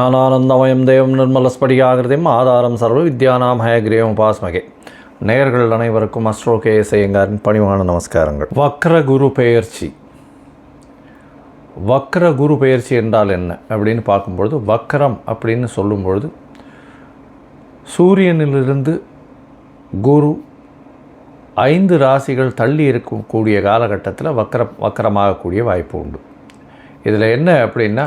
ஞானானந்தமயம் தேவம் நிர்மலஸ்படிகாகிருதிம் ஆதாரம் சர்வ வித்யானாம் ஹயக்ரீவம் உபாஸ்மகே. நேயர்கள் அனைவருக்கும் அஸ்ட்ரோ கே பணிவான நமஸ்காரங்கள். வக்ர குரு பெயர்ச்சி. வக்ர குரு பெயர்ச்சி என்றால் என்ன அப்படின்னு பார்க்கும்பொழுது வக்ரம் அப்படின்னு சொல்லும்பொழுது சூரியனிலிருந்து குரு ஐந்து ராசிகள் தள்ளி இருக்கக்கூடிய காலகட்டத்தில் வக்கர வக்கரமாகக்கூடிய வாய்ப்பு உண்டு. இதில் என்ன அப்படின்னா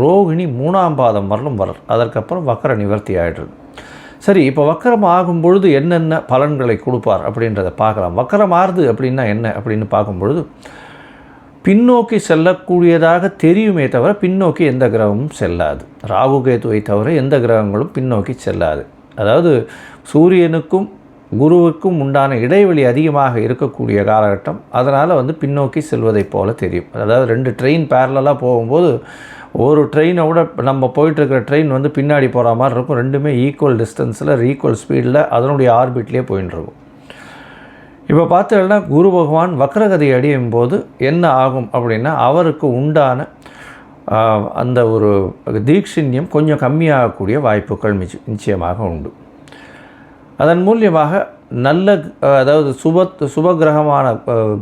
ரோகிணி மூணாம் பாதம் வரலும் வரல். அதற்கப்புறம் வக்கர நிவர்த்தி ஆகிடுது சரி இப்போ வக்கரம் ஆகும் பொழுது என்னென்ன பலன்களை கொடுப்பார் அப்படின்றத பார்க்கலாம். வக்கரம் ஆறுது அப்படின்னா என்ன அப்படின்னு பார்க்கும்பொழுது பின்னோக்கி செல்லக்கூடியதாக தெரியுமே தவிர பின்னோக்கி எந்த கிரகமும் செல்லாது. ராகு கேதுவை தவிர எந்த கிரகங்களும் பின்னோக்கி செல்லாது. அதாவது சூரியனுக்கும் குருவுக்கும் உண்டான இடைவெளி அதிகமாக இருக்கக்கூடிய காலகட்டம் அதனால் வந்து பின்னோக்கி செல்வதைப் போல தெரியும். அதாவது ரெண்டு ட்ரெயின் பேரலாக போகும்போது ஒரு ட்ரெயினை விட நம்ம போயிட்டுருக்கிற ட்ரெயின் வந்து பின்னாடி போகிற மாதிரி இருக்கும். ரெண்டுமே ஈக்குவல் டிஸ்டன்ஸில் ஈக்குவல் ஸ்பீடில் அதனுடைய ஆர்பிட்லேயே போயின்னு இப்போ பார்த்தீங்கன்னா குரு பகவான் வக்ரகதி அடையும் போது என்ன ஆகும் அப்படின்னா அவருக்கு உண்டான அந்த ஒரு தீட்சிண்யம் கொஞ்சம் கம்மியாகக்கூடிய வாய்ப்புகள் நிச்சயமாக உண்டு. அதன் மூலியமாக நல்ல அதாவது சுப சுபகிரகமான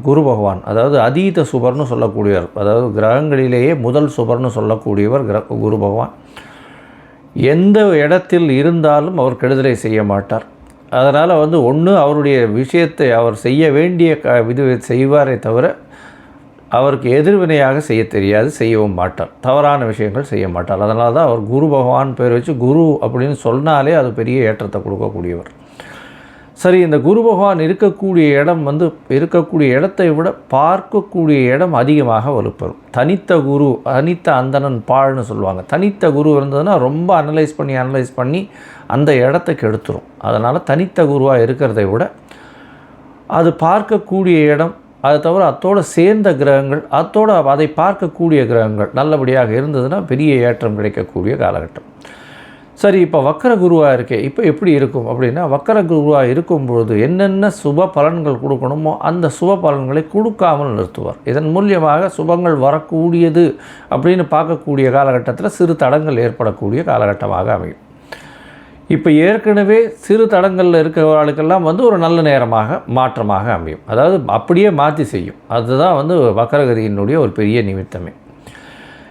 குரு பகவான் அதாவது அதீத சுபர்னு சொல்லக்கூடியவர் அதாவது கிரகங்களிலேயே முதல் சுபர்னு சொல்லக்கூடியவர் கிர குரு பகவான். எந்த இடத்தில் இருந்தாலும் அவர் கெடுதலை செய்ய மாட்டார். அதனால் வந்து ஒன்று அவருடைய விஷயத்தை அவர் செய்ய வேண்டிய க இது செய்வாரே தவிர அவருக்கு எதிர்வினையாக செய்ய தெரியாது செய்யவும் மாட்டார். தவறான விஷயங்கள் செய்ய மாட்டார். அதனால தான் அவர் குரு பகவான் பேர் வச்சு குரு அப்படின்னு சொன்னாலே அது பெரிய ஏற்றத்தை கொடுக்கக்கூடியவர். சரி இந்த குரு பகவான் இருக்கக்கூடிய இடம் வந்து இருக்கக்கூடிய இடத்தை விட பார்க்கக்கூடிய இடம் அதிகமாக வலுப்பெறும். தனித்த குரு தனித்த அந்தணன் பாழ்னு சொல்லுவாங்க. தனித்த குரு இருந்ததுன்னா ரொம்ப அனலைஸ் பண்ணி அனலைஸ் பண்ணி அந்த இடத்துக்கு எடுத்துரும் அதனால் தனித்த குருவாக இருக்கிறதை விட அது பார்க்கக்கூடிய இடம் அது தவிர அத்தோடு சேர்ந்த கிரகங்கள் அத்தோடு அதை பார்க்கக்கூடிய கிரகங்கள் நல்லபடியாக இருந்ததுன்னா பெரிய ஏற்றம் கிடைக்கக்கூடிய காலகட்டம். சரி இப்போ வக்கர குருவாக இருக்கே இப்போ எப்படி இருக்கும் அப்படின்னா வக்கர குருவாக இருக்கும்பொழுது என்னென்ன சுப பலன்கள் கொடுக்கணுமோ அந்த சுப பலன்களை கொடுக்காமல் நிறுத்துவார். இதன் மூலியமாக சுபங்கள் வரக்கூடியது அப்படின்னு பார்க்கக்கூடிய காலகட்டத்தில் சிறு தடங்கள் ஏற்படக்கூடிய காலகட்டமாக அமையும். இப்போ ஏற்கனவே சிறு தடங்களில் இருக்கிறவர்களுக்கெல்லாம் வந்து ஒரு நல்ல நேரமாக மாற்றமாக அமையும். அதாவது அப்படியே மாற்றி செய்யும். அதுதான் வந்து வக்கரகதியினுடைய ஒரு பெரிய நிமித்தமே.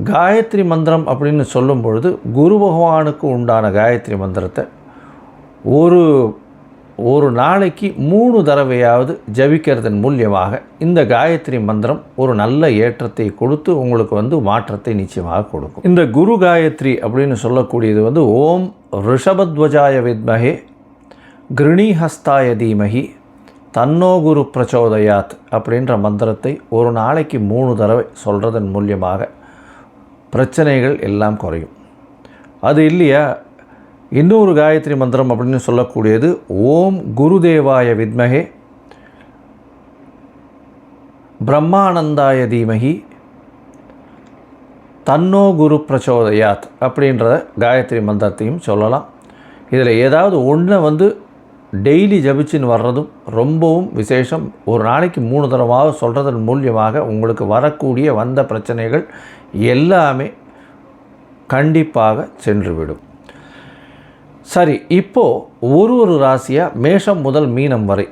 காயத்ரி மந்திரம் அப்படின்னு சொல்லும் பொழுது குரு பகவானுக்கு உண்டான காயத்ரி மந்திரத்தை ஒரு ஒரு நாளைக்கு மூணு தடவையாவது ஜபிக்கிறதன் மூலியமாக இந்த காயத்ரி மந்திரம் ஒரு நல்ல ஏற்றத்தை கொடுத்து உங்களுக்கு வந்து மாற்றத்தை நிச்சயமாக கொடுக்கும். இந்த குரு காயத்ரி அப்படின்னு சொல்லக்கூடியது வந்து ஓம் ரிஷபத்வஜாய வித்மகே கிருணிஹஸ்தாய தீமகி தன்னோ குரு பிரச்சோதயாத் அப்படின்ற மந்திரத்தை ஒரு நாளைக்கு மூணு தடவை சொல்கிறதன் மூலியமாக பிரச்சனைகள் எல்லாம் குறையும். அது இல்லையா? இன்னொரு காயத்ரி மந்திரம் அப்படின்னு சொல்லக்கூடியது ஓம் குருதேவாய வித்மகே பிரம்மானந்தாய தீமகி தன்னோ குரு பிரச்சோதயாத் அப்படின்ற காயத்ரி மந்திரத்தையும் சொல்லலாம். இதில் ஏதாவது ஒன்றை வந்து டெய்லி ஜபிச்சுன்னு வர்றதும் ரொம்பவும் விசேஷம். ஒரு நாளைக்கு மூணு தடவாக சொல்கிறதன் மூலியமாக உங்களுக்கு வரக்கூடிய வந்த பிரச்சனைகள் எல்லாமே கண்டிப்பாக சென்றுவிடும். சரி இப்போது ஒரு ஒரு ராசியாக மேஷம் முதல் மீனம் வரை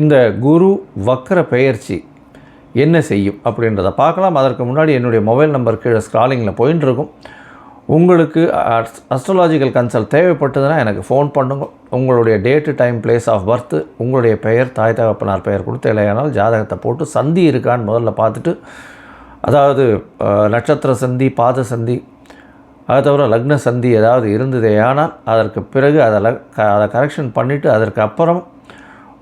இந்த குரு வக்கர பெயர்ச்சி என்ன செய்யும் அப்படின்றத பார்க்கலாம். அதற்கு முன்னாடி என்னுடைய மொபைல் நம்பர் கீழே ஸ்க்ராலிங்கில் போயின்னு இருக்கும் உங்களுக்கு அஸ்ட்ராலாஜிக்கல் கன்சல்ட் தேவைப்பட்டதுன்னா எனக்கு ஃபோன் பண்ணுங்க. உங்களுடைய date time place of birth உங்களுடைய பெயர் தாய் தகப்பனார் பெயர் கொடுத்து இல்லையானால் ஜாதகத்தை போட்டு சந்தி இருக்கான்னு முதல்ல பார்த்துட்டு அதாவது நட்சத்திர சந்தி பாத சந்தி அதை தவிர லக்ன சந்தி ஏதாவது இருந்ததே ஆனால் அதற்கு பிறகு அதில் அதை கரெக்ஷன் பண்ணிவிட்டு அதற்கு அப்புறம்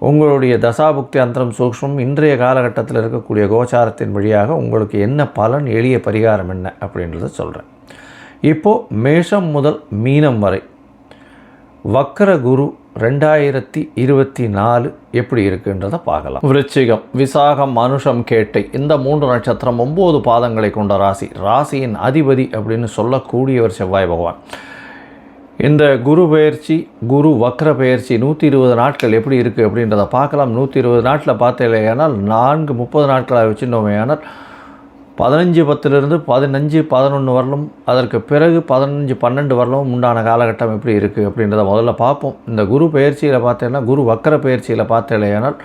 உங்களுடைய தசாபுக்தி அந்தரம் சூக்ஷ்மம் இன்றைய காலகட்டத்தில் இருக்கக்கூடிய கோச்சாரத்தின் வழியாக உங்களுக்கு என்ன பலன் எளிய பரிகாரம் என்ன அப்படின்றத சொல்கிறேன் இப்போது மேஷம் முதல் மீனம் வரை வக்கர குரு ரெண்டாயிரத்தி இருபத்தி நாலு எப்படி இருக்குன்றதை பார்க்கலாம். விருச்சிகம் விசாகம் மனுஷம் கேட்டை இந்த மூன்று நட்சத்திரம் ஒம்பது பாதங்களை கொண்ட ராசி. ராசியின் அதிபதி அப்படின்னு சொல்லக்கூடியவர் செவ்வாய் பகவான். இந்த குரு பெயர்ச்சி குரு வக்ர பெயர்ச்சி நூற்றி இருபது நாட்கள் எப்படி இருக்குது அப்படின்றத பார்க்கலாம். நூற்றி இருபது நாட்டில் பார்த்தேனால் நான்கு முப்பது நாட்களாக வச்சுருந்தோமேயானால் பதினஞ்சு பத்துலேருந்து பதினஞ்சு பதினொன்று வரலும் அதற்கு பிறகு பதினஞ்சு பன்னெண்டு வரலும் உண்டான காலகட்டம் எப்படி இருக்குது அப்படின்றத முதல்ல பார்ப்போம். இந்த குரு பயிற்சியில் பார்த்தேன்னா குரு வக்கர பயிற்சியில் பார்த்தேனால்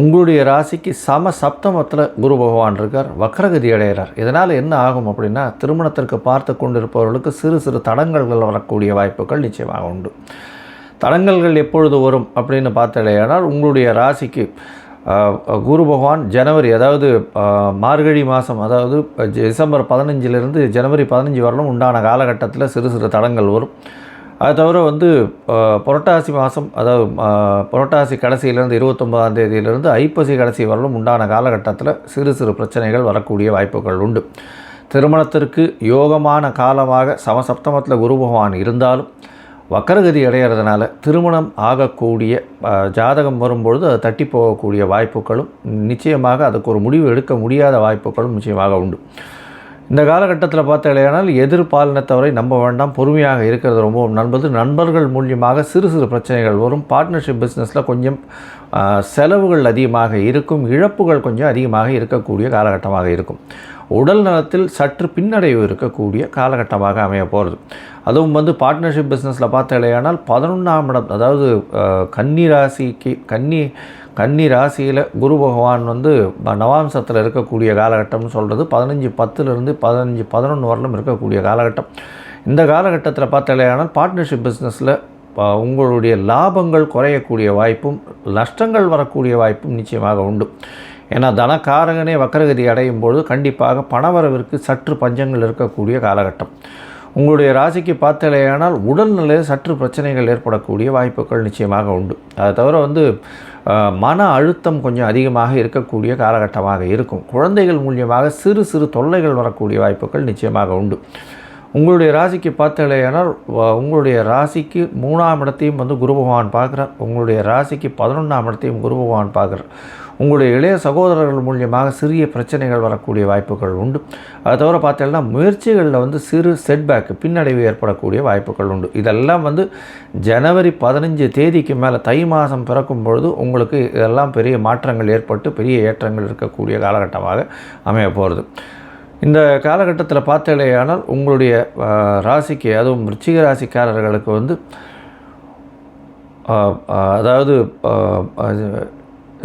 உங்களுடைய ராசிக்கு சம சப்தமத்தில் குரு பகவான் இருக்கார் வக்கரகதி அடைகிறார். இதனால் என்ன ஆகும் அப்படின்னா திருமணத்திற்கு பார்த்து கொண்டிருப்பவர்களுக்கு சிறு சிறு தடங்கல்கள் வரக்கூடிய வாய்ப்புகள் நிச்சயமாக உண்டு. தடங்கல்கள் எப்பொழுது வரும் அப்படின்னு பார்த்தலையானால் உங்களுடைய ராசிக்கு குரு பகவான் ஜனவரி அதாவது மார்கழி மாதம் அதாவது டிசம்பர் பதினஞ்சிலிருந்து ஜனவரி பதினஞ்சு வரலும் உண்டான காலகட்டத்தில் சிறு சிறு தடங்கள் வரும். அது தவிர வந்து புரட்டாசி மாதம் அதாவது புரட்டாசி கடைசியிலேருந்து இருபத்தொம்பதாம் தேதியிலிருந்து ஐப்பசி கடைசி வரலும் உண்டான காலகட்டத்தில் சிறு சிறு பிரச்சனைகள் வரக்கூடிய வாய்ப்புகள் உண்டு. திருமணத்திற்கு யோகமான காலமாக சமசப்தமத்தில் குரு பகவான் இருந்தாலும் வக்கரகதி அடைகிறதுனால திருமணம் ஆகக்கூடிய ஜாதகம் வரும்பொழுது அது தட்டி போகக்கூடிய வாய்ப்புகளும் நிச்சயமாக அதுக்கு ஒரு முடிவு எடுக்க முடியாத வாய்ப்புகளும் நிச்சயமாக உண்டு. இந்த காலகட்டத்தில் பார்த்தீங்களேனால் எதிர்பாலினத்தவரை நம்ப வேண்டாம் பொறுமையாக இருக்கிறது ரொம்பவும் நல்லது நண்பர்கள் மூலியமாக சிறு சிறு பிரச்சனைகள் வரும். பார்ட்னர்ஷிப் பிஸ்னஸில் கொஞ்சம் செலவுகள் அதிகமாக இருக்கும். இழப்புகள் கொஞ்சம் அதிகமாக இருக்கக்கூடிய காலகட்டமாக இருக்கும். உடல் நலத்தில் சற்று பின்னடைவு இருக்கக்கூடிய காலகட்டமாக அமைய போகிறது அதுவும் வந்து பார்ட்னர்ஷிப் பிஸ்னஸில் பார்த்தீங்களேனால் பதினொன்றாம் இடம் அதாவது கன்னி ராசிக்கு கன்னி கன்னி ராசியில் குரு பகவான் வந்து ப- நவாம்சத்தில் இருக்கக்கூடிய காலகட்டம்னு சொல்கிறது பதினஞ்சு பத்துலேருந்து பதினஞ்சு பதினொன்று வரலும் இருக்கக்கூடிய காலகட்டம். இந்த காலகட்டத்தில் பார்த்தாலேயானால் பார்ட்னர்ஷிப் பிஸ்னஸில் உங்களுடைய லாபங்கள் குறையக்கூடிய வாய்ப்பும் நஷ்டங்கள் வரக்கூடிய வாய்ப்பும் நிச்சயமாக உண்டு. ஏன்னா தனக்காரகனே வக்கரகதி அடையும் பொழுது கண்டிப்பாக பணவரவிற்கு சற்று பஞ்சங்கள் இருக்கக்கூடிய காலகட்டம். உங்களுடைய ராசிக்கு பார்த்தலையானால் உடல்நிலையில் சற்று பிரச்சனைகள் ஏற்படக்கூடிய வாய்ப்புகள் நிச்சயமாக உண்டு. அதை தவிர வந்து மன அழுத்தம் கொஞ்சம் அதிகமாக இருக்கக்கூடிய காலகட்டமாக இருக்கும். குழந்தைகள் மூலியமாக சிறு சிறு தொல்லைகள் வரக்கூடிய வாய்ப்புகள் நிச்சயமாக உண்டு. உங்களுடைய ராசிக்கு பார்த்தலையானால் உங்களுடைய ராசிக்கு மூணாம் இடத்தையும் வந்து குரு பகவான் பார்க்குறார். உங்களுடைய ராசிக்கு பதினொன்றாம் இடத்தையும் குரு பகவான் பார்க்குறார். உங்களுடைய இளைய சகோதரர்கள் மூலியமாக சிறிய பிரச்சனைகள் வரக்கூடிய வாய்ப்புகள் உண்டு. அதை தவிர பார்த்தீங்கன்னா முயற்சிகளில் வந்து சிறு செட்பேக் பின்னடைவு ஏற்படக்கூடிய வாய்ப்புகள் உண்டு. இதெல்லாம் வந்து ஜனவரி பதினஞ்சு தேதிக்கு மேலே தை மாதம் பிறக்கும் பொழுது உங்களுக்கு இதெல்லாம் பெரிய மாற்றங்கள் ஏற்பட்டு பெரிய ஏற்றங்கள் இருக்கக்கூடிய காலகட்டமாக அமைய போகிறது இந்த காலகட்டத்தில் பார்த்தலையானால் உங்களுடைய ராசிக்கு அதுவும் ரிச்சிக ராசிக்காரர்களுக்கு வந்து அதாவது அது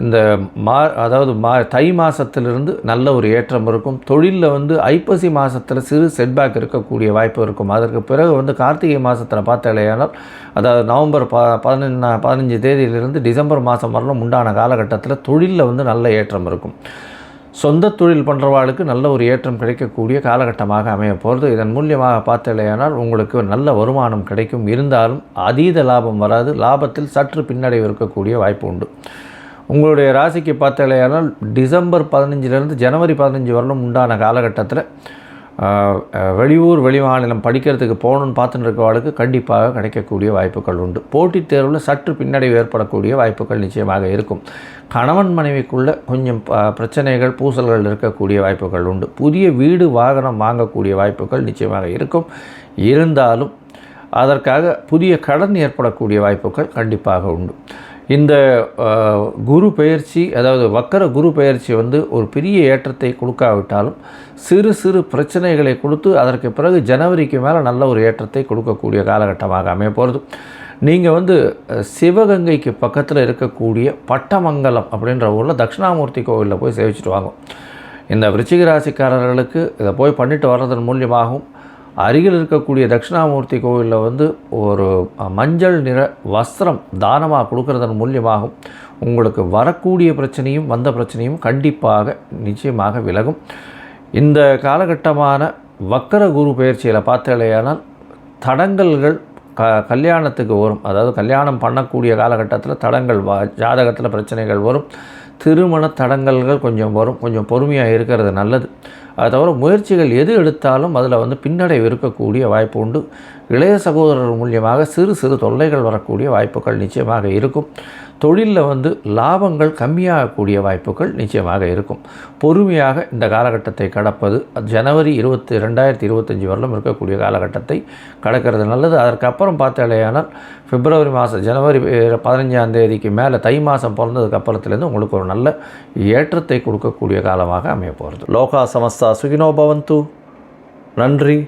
இந்த மா அதாவது மா தை மாதத்திலிருந்து நல்ல ஒரு ஏற்றம் இருக்கும். தொழிலில் வந்து ஐப்பசி மாதத்தில் சிறு செட்பேக் இருக்கக்கூடிய வாய்ப்பு இருக்கும். அதற்கு பிறகு வந்து கார்த்திகை மாதத்தில் பார்த்தாலேயானால் அதாவது நவம்பர் ப பதினொன்று பதினஞ்சு தேதியிலிருந்து டிசம்பர் மாதம் வரலும் உண்டான காலகட்டத்தில் தொழிலில் வந்து நல்ல ஏற்றம் இருக்கும். சொந்த தொழில் பண்ணுறவாளுக்கு நல்ல ஒரு ஏற்றம் கிடைக்கக்கூடிய காலகட்டமாக அமைய போகிறது இதன் மூலியமாக பார்த்தலையானால் உங்களுக்கு நல்ல வருமானம் கிடைக்கும். இருந்தாலும் அதீத லாபம் வராது. லாபத்தில் சற்று பின்னடைவு இருக்கக்கூடிய வாய்ப்பு உண்டு. உங்களுடைய ராசிக்கு பார்த்தாலேயானால் டிசம்பர் பதினஞ்சிலேருந்து ஜனவரி பதினஞ்சு வரலும் உண்டான காலகட்டத்தில் வெளியூர் வெளிமாநிலம் படிக்கிறதுக்கு போகணுன்னு பார்த்துட்டு இருக்கவாளுக்கு கண்டிப்பாக கிடைக்கக்கூடிய வாய்ப்புகள் உண்டு. போட்டித் தேர்வில் சற்று பின்னடைவு ஏற்படக்கூடிய வாய்ப்புகள் நிச்சயமாக இருக்கும். கணவன் மனைவிக்குள்ளே கொஞ்சம் பிரச்சனைகள் பூசல்கள் இருக்கக்கூடிய வாய்ப்புகள் உண்டு. புதிய வீடு வாகனம் வாங்கக்கூடிய வாய்ப்புகள் நிச்சயமாக இருக்கும். இருந்தாலும் அதற்காக புதிய கடன் ஏற்படக்கூடிய வாய்ப்புகள் கண்டிப்பாக உண்டு. இந்த குரு பயிற்சி அதாவது வக்கர குரு பயிற்சி வந்து ஒரு பெரிய ஏற்றத்தை கொடுக்காவிட்டாலும் சிறு சிறு பிரச்சனைகளை கொடுத்து அதற்கு பிறகு ஜனவரிக்கு மேலே நல்ல ஒரு ஏற்றத்தை கொடுக்கக்கூடிய காலகட்டமாக அமைய போகிறது நீங்கள் வந்து சிவகங்கைக்கு பக்கத்தில் இருக்கக்கூடிய பட்டமங்கலம் அப்படின்ற ஊரில் தட்சிணாமூர்த்தி கோவிலில் போய் சேவிச்சுட்டு வாங்க. இந்த விருச்சிக ராசிக்காரர்களுக்கு இதை போய் பண்ணிட்டு வர்றதன் மூலியமாகவும் அருகில் இருக்கக்கூடிய தட்சிணாமூர்த்தி கோவிலில் வந்து ஒரு மஞ்சள் நிற வஸ்திரம் தானமாக கொடுக்கறதன் மூலியமாகும் உங்களுக்கு வரக்கூடிய பிரச்சனையும் வந்த பிரச்சனையும் கண்டிப்பாக நிச்சயமாக விலகும். இந்த காலகட்டமான வக்கர குரு பயிற்சியில் பார்த்தாலேயானால் தடங்கல்கள் க கல்யாணத்துக்கு வரும். அதாவது கல்யாணம் பண்ணக்கூடிய காலகட்டத்தில் தடங்கள் வா ஜாதகத்தில் பிரச்சனைகள் வரும். திருமண தடங்கல்கள் கொஞ்சம் வரும். கொஞ்சம் பொறுமையாக இருக்கிறது நல்லது. அதை தவிர முயற்சிகள் எது எடுத்தாலும் அதில் வந்து பின்னடைவு இருக்கக்கூடிய வாய்ப்பு உண்டு. இளைய சகோதரர் மூலியமாக சிறு சிறு தொல்லைகள் வரக்கூடிய வாய்ப்புகள் நிச்சயமாக இருக்கும். தொழிலில் வந்து லாபங்கள் கம்மியாகக்கூடிய வாய்ப்புகள் நிச்சயமாக இருக்கும். பொறுமையாக இந்த காலகட்டத்தை கடப்பது ஜனவரி இருபத்தி ரெண்டாயிரத்தி இருபத்தஞ்சி வரலும் இருக்கக்கூடிய காலகட்டத்தை கடக்கிறது நல்லது. அதற்கப்புறம் பார்த்தாலேயானால் பிப்ரவரி மாதம் ஜனவரி பதினஞ்சாம் தேதிக்கு மேலே தை மாதம் பிறந்ததுக்கு அப்புறத்துலேருந்து உங்களுக்கு ஒரு நல்ல ஏற்றத்தை கொடுக்கக்கூடிய காலமாக அமைய போகிறது. லோகா சமஸ்தா சுகினோபவந்து நன்றி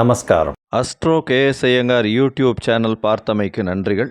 நமஸ்காரம். Astro KS Iyengar YouTube channel பார்த்தமைக்கு நன்றிகள்.